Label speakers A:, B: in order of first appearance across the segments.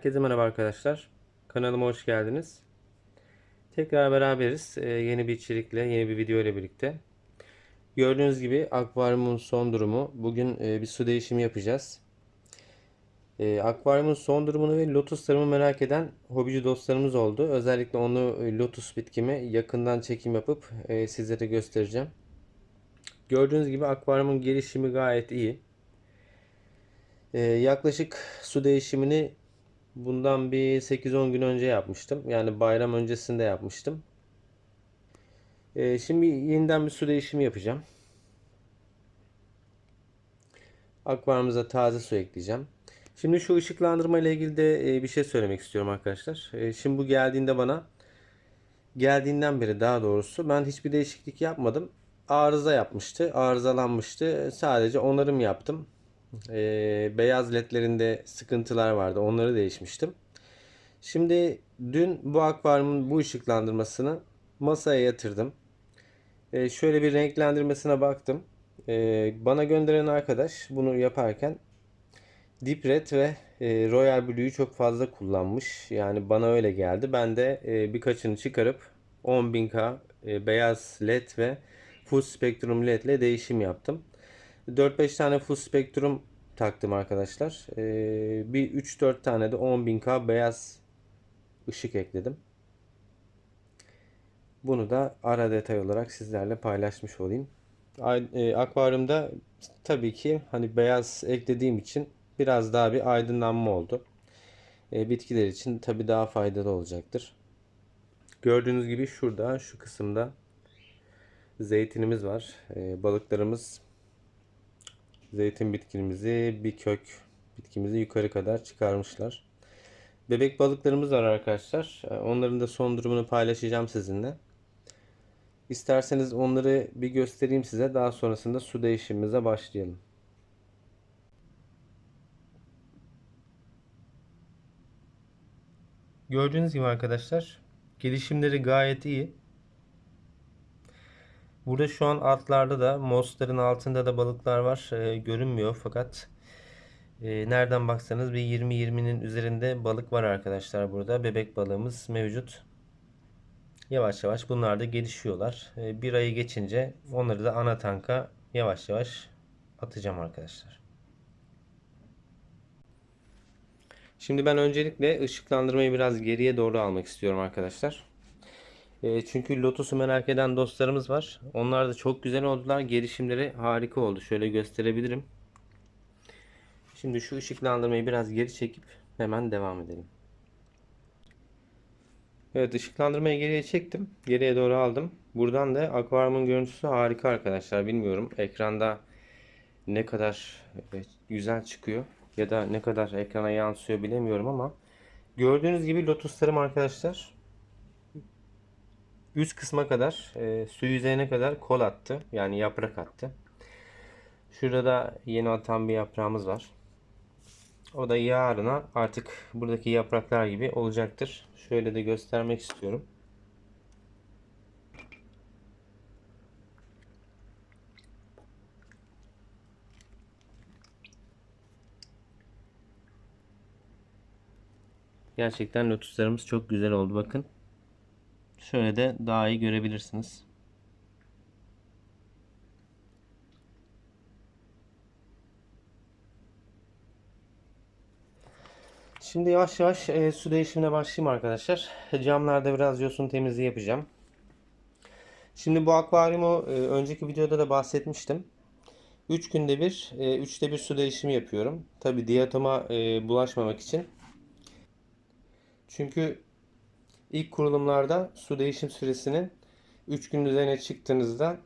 A: Herkese merhaba arkadaşlar. Kanalıma hoş geldiniz. Tekrar beraberiz. Ee, yeni bir içerikle, yeni bir video ile birlikte. Gördüğünüz gibi akvaryumun son durumu. Bugün e, bir su değişimi yapacağız. E, akvaryumun son durumunu ve lotuslarımı merak eden hobici dostlarımız oldu. Özellikle onu e, lotus bitkimi yakından çekim yapıp e, sizlere göstereceğim. Gördüğünüz gibi akvaryumun gelişimi gayet iyi. Ee, yaklaşık su değişimini bundan bir 8-10 gün önce yapmıştım. Yani bayram öncesinde yapmıştım. Ee, şimdi yeniden bir su değişimi yapacağım. Akvaryumuza taze su ekleyeceğim. Şimdi şu ışıklandırma ile ilgili de e, bir şey söylemek istiyorum arkadaşlar. E, şimdi bu geldiğinde bana geldiğinden beri daha doğrusu ben hiçbir değişiklik yapmadım. Arıza yapmıştı. Arızalanmıştı. Sadece onarım yaptım. Ee, beyaz ledlerinde sıkıntılar vardı. Onları değişmiştim. Şimdi dün bu akvaryumun bu ışıklandırmasını masaya yatırdım. Ee, şöyle bir renklendirmesine baktım. Ee, bana gönderen arkadaş bunu yaparken Deep Red ve e, Royal Blue'yu çok fazla kullanmış. Yani bana öyle geldi. Ben de e, birkaçını çıkarıp 10.000K e, beyaz led ve full spektrum led ile değişim yaptım. 4-5 tane full spektrum taktım arkadaşlar. Ee, bir 3-4 tane de 10.000K beyaz ışık ekledim. Bunu da ara detay olarak sizlerle paylaşmış olayım. Ay- e, Akvaryumda tabii ki hani beyaz eklediğim için biraz daha bir aydınlanma oldu. E, bitkiler için tabii daha faydalı olacaktır. Gördüğünüz gibi şurada şu kısımda zeytinimiz var. E, balıklarımız zeytin bitkimizi bir kök bitkimizi yukarı kadar çıkarmışlar. Bebek balıklarımız var arkadaşlar. Ee, Onların da son durumunu paylaşacağım sizinle. İsterseniz onları bir göstereyim size. Daha sonrasında su değişimimize başlayalım. Gördüğünüz gibi arkadaşlar gelişimleri gayet iyi. Burada şu an altlarda da mosların altında da balıklar var. Ee, görünmüyor fakat e, nereden baksanız bir 20-20'nin üzerinde balık var arkadaşlar burada. Bebek balığımız mevcut. Yavaş yavaş bunlar da gelişiyorlar. Ee, bir ayı geçince onları da ana tanka yavaş yavaş atacağım arkadaşlar. Şimdi ben öncelikle ışıklandırmayı biraz geriye doğru almak istiyorum arkadaşlar. E, çünkü Lotus'u merak eden dostlarımız var. Onlar da çok güzel oldular. Gelişimleri harika oldu. Şöyle gösterebilirim. Şimdi şu ışıklandırmayı biraz geri çekip hemen devam edelim. Evet ışıklandırmayı geriye çektim. Geriye doğru aldım. Buradan da akvaryumun görüntüsü harika arkadaşlar. Bilmiyorum ekranda ne kadar e, güzel çıkıyor ya da ne kadar ekrana yansıyor bilemiyorum ama gördüğünüz gibi lotuslarım arkadaşlar üst kısma kadar e, su yüzeyine kadar kol attı. Yani yaprak attı. Şurada da yeni atan bir yaprağımız var. O da yarına artık buradaki yapraklar gibi olacaktır. Şöyle de göstermek istiyorum. Gerçekten lotuslarımız çok güzel oldu bakın. Şöyle de daha iyi görebilirsiniz. Şimdi yavaş yavaş e, su değişimine başlayayım arkadaşlar. Camlarda biraz yosun temizliği yapacağım. Şimdi bu akvaryumu e, önceki videoda da bahsetmiştim. 3 günde bir, 3'te e, bir su değişimi yapıyorum. Tabi diyatoma e, bulaşmamak için. Çünkü İlk kurulumlarda su değişim süresinin 3 gün üzerine çıktığınızda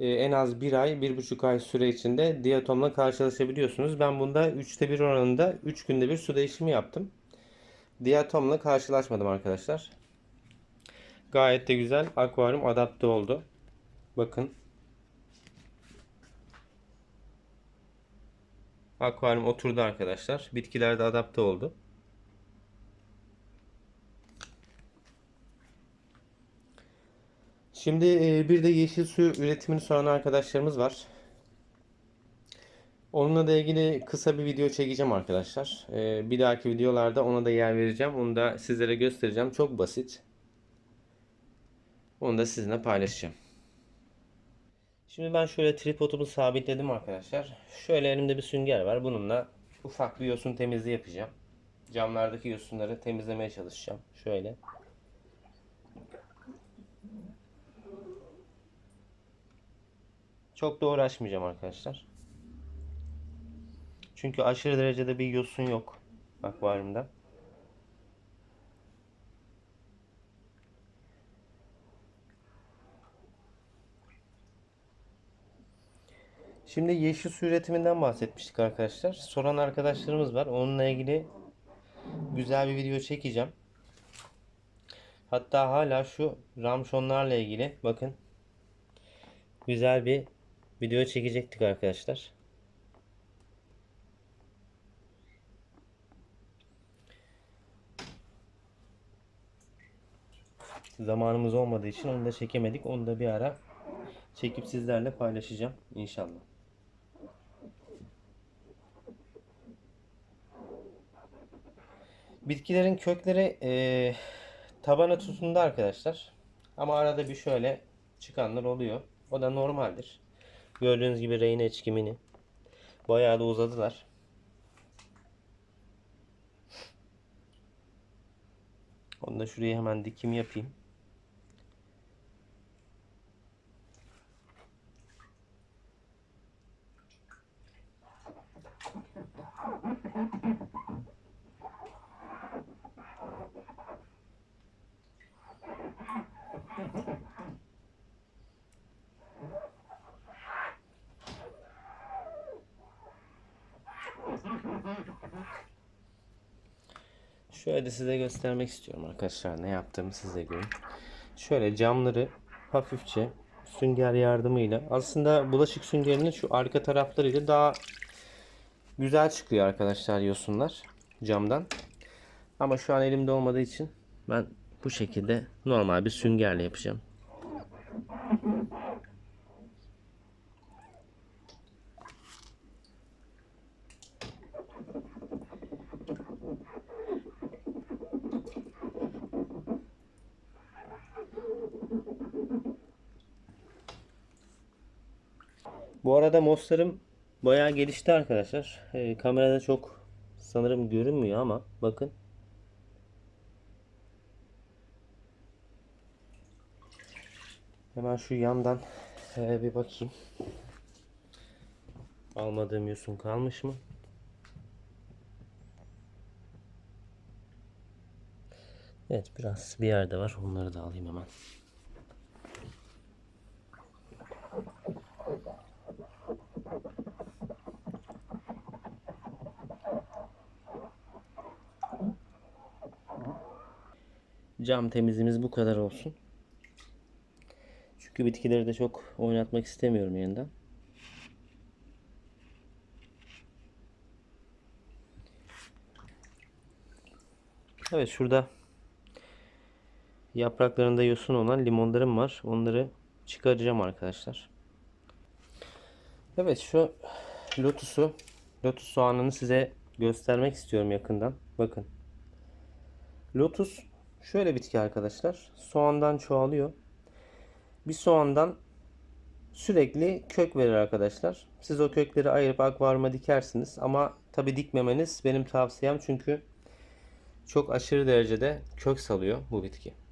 A: e, en az 1 ay, 1,5 ay süre içinde diatomla karşılaşabiliyorsunuz. Ben bunda 3'te 1 oranında 3 günde bir su değişimi yaptım. Diatomla karşılaşmadım arkadaşlar. Gayet de güzel akvaryum adapte oldu. Bakın. Akvaryum oturdu arkadaşlar. Bitkiler de adapte oldu. Şimdi bir de yeşil su üretimini soran arkadaşlarımız var. Onunla da ilgili kısa bir video çekeceğim arkadaşlar. Bir dahaki videolarda ona da yer vereceğim. Onu da sizlere göstereceğim. Çok basit. Onu da sizinle paylaşacağım. Şimdi ben şöyle tripodumu sabitledim arkadaşlar. Şöyle elimde bir sünger var. Bununla ufak bir yosun temizliği yapacağım. Camlardaki yosunları temizlemeye çalışacağım. Şöyle. Çok da uğraşmayacağım arkadaşlar. Çünkü aşırı derecede bir yosun yok akvaryumda. Şimdi yeşil su üretiminden bahsetmiştik arkadaşlar. Soran arkadaşlarımız var. Onunla ilgili güzel bir video çekeceğim. Hatta hala şu ramşonlarla ilgili bakın güzel bir video çekecektik arkadaşlar. Zamanımız olmadığı için onu da çekemedik. Onu da bir ara çekip sizlerle paylaşacağım inşallah. Bitkilerin kökleri e, tabana tutundu arkadaşlar. Ama arada bir şöyle çıkanlar oluyor. O da normaldir. Gördüğünüz gibi reyne eçkimini bayağı da uzadılar. Onu da şuraya hemen dikim yapayım. Şöyle size göstermek istiyorum arkadaşlar ne yaptığımı size görün. Şöyle camları hafifçe sünger yardımıyla aslında bulaşık süngerinin şu arka taraflarıyla daha güzel çıkıyor arkadaşlar yosunlar camdan. Ama şu an elimde olmadığı için ben bu şekilde normal bir süngerle yapacağım. Bu arada moslarım bayağı gelişti arkadaşlar. Ee, kamerada çok sanırım görünmüyor ama bakın. Hemen şu yandan e, bir bakayım. Almadığım yosun kalmış mı? Evet biraz bir yerde var. Onları da alayım hemen. Cam temizliğimiz bu kadar olsun. Çünkü bitkileri de çok oynatmak istemiyorum yeniden. Evet şurada yapraklarında yosun olan limonlarım var. Onları çıkaracağım arkadaşlar. Evet şu lotusu, lotus soğanını size göstermek istiyorum yakından. Bakın. Lotus şöyle bitki arkadaşlar. Soğandan çoğalıyor. Bir soğandan sürekli kök verir arkadaşlar. Siz o kökleri ayırıp akvaryuma dikersiniz. Ama tabi dikmemeniz benim tavsiyem çünkü çok aşırı derecede kök salıyor bu bitki.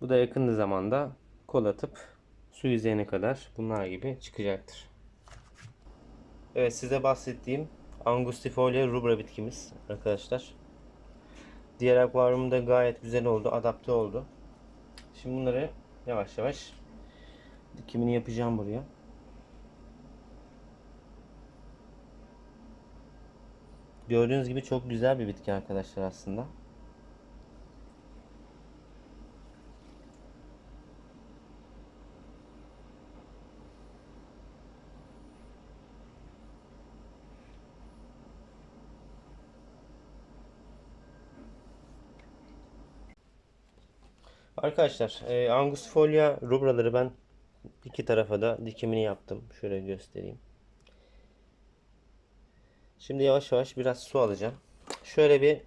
A: Bu da yakın zamanda kol atıp su yüzeyine kadar bunlar gibi çıkacaktır. Evet size bahsettiğim Angustifolia rubra bitkimiz arkadaşlar. Diğer akvaryumda gayet güzel oldu, adapte oldu. Şimdi bunları yavaş yavaş dikimini yapacağım buraya. Gördüğünüz gibi çok güzel bir bitki arkadaşlar aslında. Arkadaşlar e, Angustifolia rubraları ben iki tarafa da dikimini yaptım. Şöyle göstereyim. Şimdi yavaş yavaş biraz su alacağım. Şöyle bir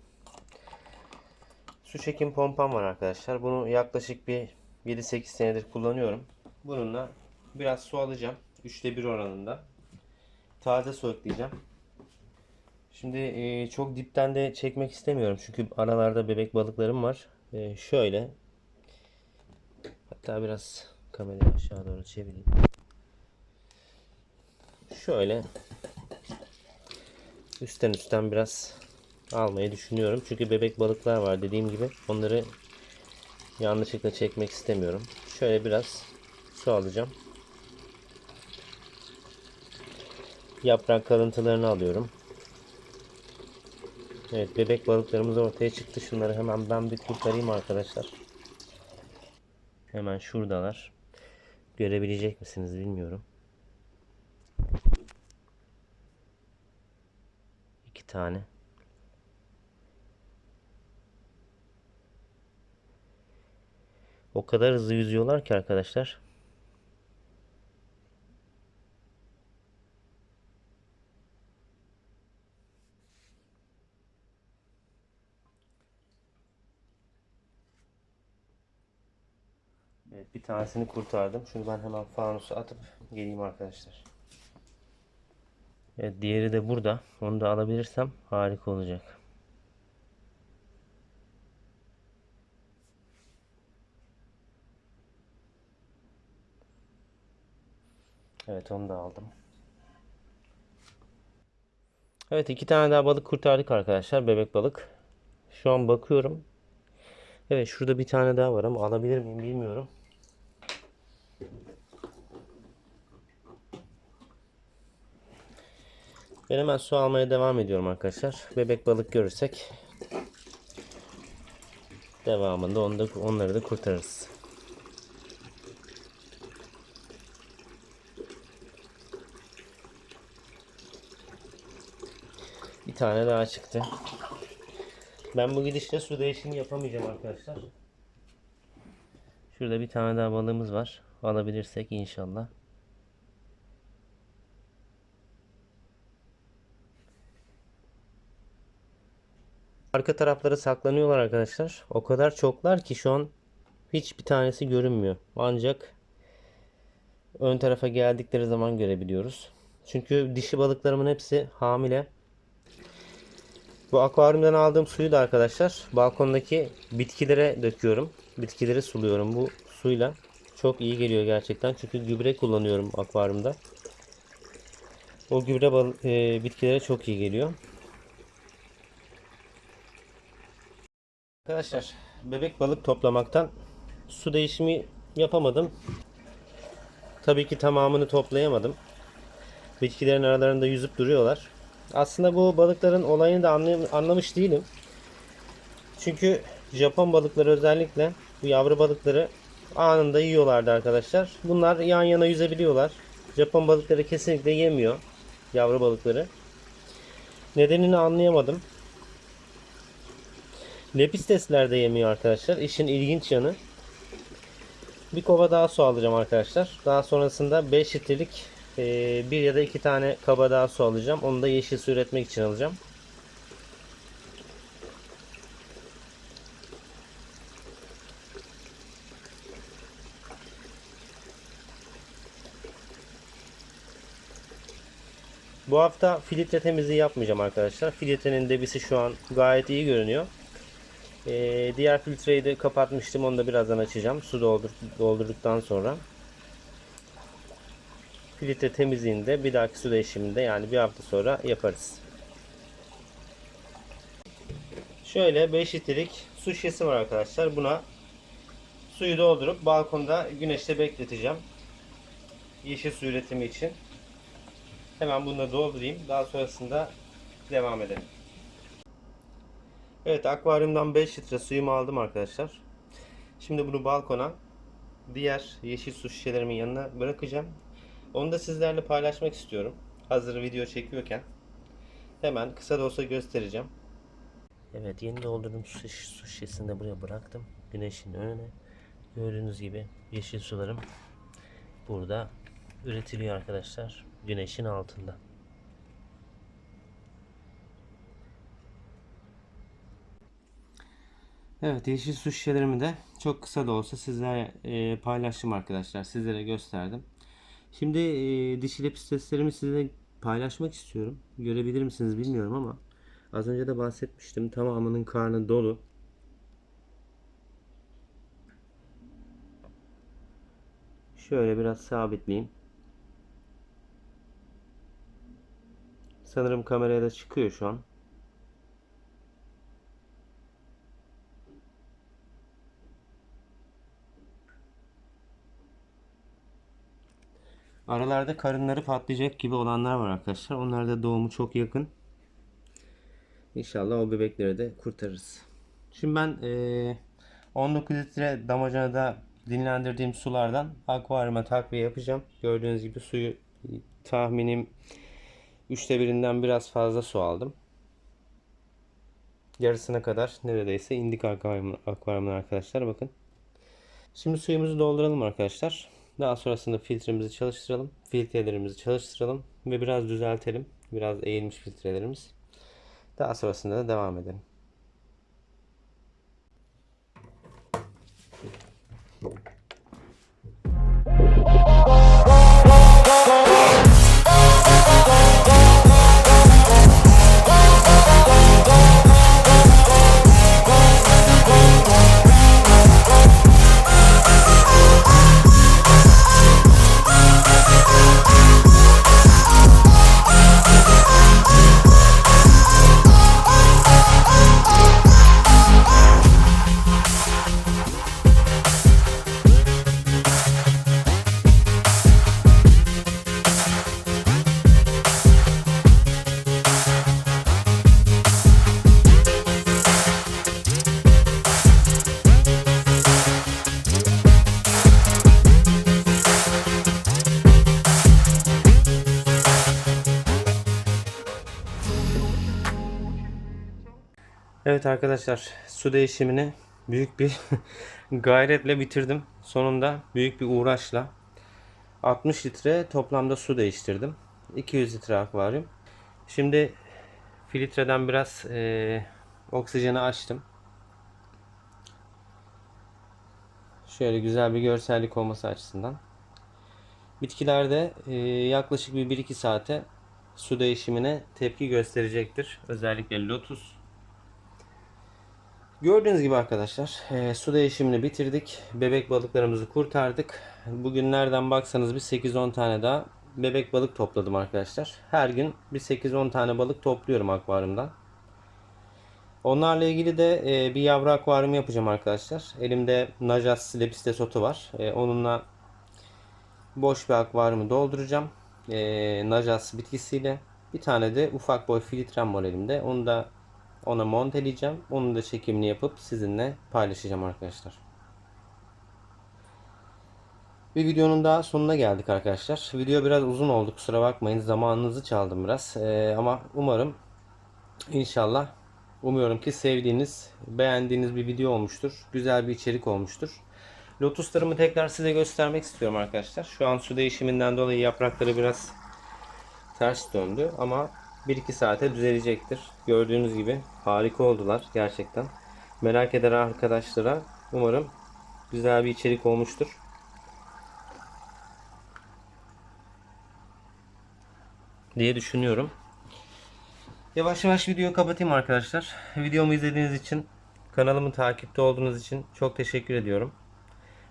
A: su çekim pompam var arkadaşlar. Bunu yaklaşık bir 7-8 senedir kullanıyorum. Bununla biraz su alacağım. 3'te 1 oranında. Taze su ekleyeceğim. Şimdi e, çok dipten de çekmek istemiyorum. Çünkü aralarda bebek balıklarım var. E, şöyle. Hatta biraz kamerayı aşağı doğru çevireyim. Şöyle. Üstten üstten biraz almayı düşünüyorum. Çünkü bebek balıklar var dediğim gibi. Onları yanlışlıkla çekmek istemiyorum. Şöyle biraz su alacağım. Yaprak kalıntılarını alıyorum. Evet bebek balıklarımız ortaya çıktı. Şunları hemen ben bir kurtarayım arkadaşlar. Hemen şuradalar. Görebilecek misiniz bilmiyorum. İki tane. O kadar hızlı yüzüyorlar ki arkadaşlar. Evet, bir tanesini kurtardım. Şunu ben hemen fanusa atıp geleyim arkadaşlar. Evet, diğeri de burada. Onu da alabilirsem harika olacak. Evet, onu da aldım. Evet, iki tane daha balık kurtardık arkadaşlar. Bebek balık. Şu an bakıyorum. Evet, şurada bir tane daha var ama alabilir miyim bilmiyorum. Ben hemen su almaya devam ediyorum arkadaşlar. Bebek balık görürsek devamında onu da, onları da kurtarırız. Bir tane daha çıktı. Ben bu gidişle su değişimi yapamayacağım arkadaşlar. Şurada bir tane daha balığımız var. Alabilirsek inşallah. Arka tarafları saklanıyorlar arkadaşlar. O kadar çoklar ki şu an hiçbir tanesi görünmüyor. Ancak ön tarafa geldikleri zaman görebiliyoruz. Çünkü dişi balıklarımın hepsi hamile. Bu akvaryumdan aldığım suyu da arkadaşlar balkondaki bitkilere döküyorum. Bitkileri suluyorum bu suyla. Çok iyi geliyor gerçekten. Çünkü gübre kullanıyorum akvaryumda. O gübre e, bitkilere çok iyi geliyor. Arkadaşlar bebek balık toplamaktan su değişimi yapamadım. Tabii ki tamamını toplayamadım. Bitkilerin aralarında yüzüp duruyorlar. Aslında bu balıkların olayını da anlamış değilim. Çünkü Japon balıkları özellikle bu yavru balıkları anında yiyorlardı arkadaşlar. Bunlar yan yana yüzebiliyorlar. Japon balıkları kesinlikle yemiyor yavru balıkları. Nedenini anlayamadım. Lepistesler de yemiyor arkadaşlar. İşin ilginç yanı. Bir kova daha su alacağım arkadaşlar. Daha sonrasında 5 litrelik bir ya da iki tane kaba daha su alacağım. Onu da yeşil su üretmek için alacağım. Bu hafta filtre temizliği yapmayacağım arkadaşlar. Filtrenin debisi şu an gayet iyi görünüyor. Ee, diğer filtreyi de kapatmıştım. Onu da birazdan açacağım. Su doldur, doldurduktan sonra. Filtre temizliğinde bir dahaki su değişiminde yani bir hafta sonra yaparız. Şöyle 5 litrelik su şişesi var arkadaşlar. Buna suyu doldurup balkonda güneşte bekleteceğim. Yeşil su üretimi için. Hemen da doldurayım. Daha sonrasında devam edelim. Evet akvaryumdan 5 litre suyumu aldım arkadaşlar. Şimdi bunu balkona diğer yeşil su şişelerimin yanına bırakacağım. Onu da sizlerle paylaşmak istiyorum. Hazır video çekiyorken. Hemen kısa da olsa göstereceğim. Evet yeni doldurduğum su, su şişesini de buraya bıraktım. Güneşin önüne. Gördüğünüz gibi yeşil sularım burada üretiliyor arkadaşlar. Güneşin altında. Evet yeşil su şişelerimi de çok kısa da olsa sizlere paylaştım arkadaşlar. Sizlere gösterdim. Şimdi e, dişi lepisteslerimi size paylaşmak istiyorum. Görebilir misiniz bilmiyorum ama az önce de bahsetmiştim. Tamamının karnı dolu. Şöyle biraz sabitleyeyim. Sanırım kameraya da çıkıyor şu an. Aralarda karınları patlayacak gibi olanlar var arkadaşlar. Onlar da doğumu çok yakın. İnşallah o bebekleri de kurtarırız. Şimdi ben eee 19 litre damacanada dinlendirdiğim sulardan akvaryuma takviye yapacağım. Gördüğünüz gibi suyu tahminim 3'te birinden biraz fazla su aldım. Yarısına kadar neredeyse indik akvaryum, akvaryumdan arkadaşlar bakın. Şimdi suyumuzu dolduralım arkadaşlar. Daha sonrasında filtremizi çalıştıralım. Filtrelerimizi çalıştıralım ve biraz düzeltelim. Biraz eğilmiş filtrelerimiz. Daha sonrasında da devam edelim. Evet arkadaşlar su değişimini büyük bir gayretle bitirdim. Sonunda büyük bir uğraşla 60 litre toplamda su değiştirdim. 200 litre akvaryum. Şimdi filtreden biraz eee oksijeni açtım. Şöyle güzel bir görsellik olması açısından. Bitkilerde eee, yaklaşık bir 1-2 saate su değişimine tepki gösterecektir. Özellikle lotus Gördüğünüz gibi arkadaşlar e, su değişimini bitirdik. Bebek balıklarımızı kurtardık. Bugün nereden baksanız bir 8-10 tane daha bebek balık topladım arkadaşlar. Her gün bir 8-10 tane balık topluyorum akvaryumdan. Onlarla ilgili de e, bir yavru akvaryum yapacağım arkadaşlar. Elimde Najas Lepistes otu var. E, onunla boş bir akvaryumu dolduracağım. E, Najas bitkisiyle. Bir tane de ufak boy filtrem var elimde. Onu da ona monteleyeceğim. Onun da çekimini yapıp sizinle paylaşacağım arkadaşlar. Bir videonun daha sonuna geldik arkadaşlar. Video biraz uzun oldu kusura bakmayın. Zamanınızı çaldım biraz. Ee, ama umarım inşallah umuyorum ki sevdiğiniz, beğendiğiniz bir video olmuştur. Güzel bir içerik olmuştur. Lotuslarımı tekrar size göstermek istiyorum arkadaşlar. Şu an su değişiminden dolayı yaprakları biraz ters döndü ama 1-2 saate düzelecektir. Gördüğünüz gibi harika oldular gerçekten. Merak eden arkadaşlara umarım güzel bir içerik olmuştur. diye düşünüyorum. Yavaş yavaş videoyu kapatayım arkadaşlar. Videomu izlediğiniz için, kanalımı takipte olduğunuz için çok teşekkür ediyorum.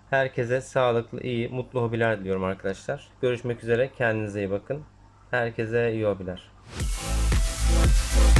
A: Herkese sağlıklı, iyi, mutlu hobiler diliyorum arkadaşlar. Görüşmek üzere. Kendinize iyi bakın. Herkese iyi hobiler. Thank you.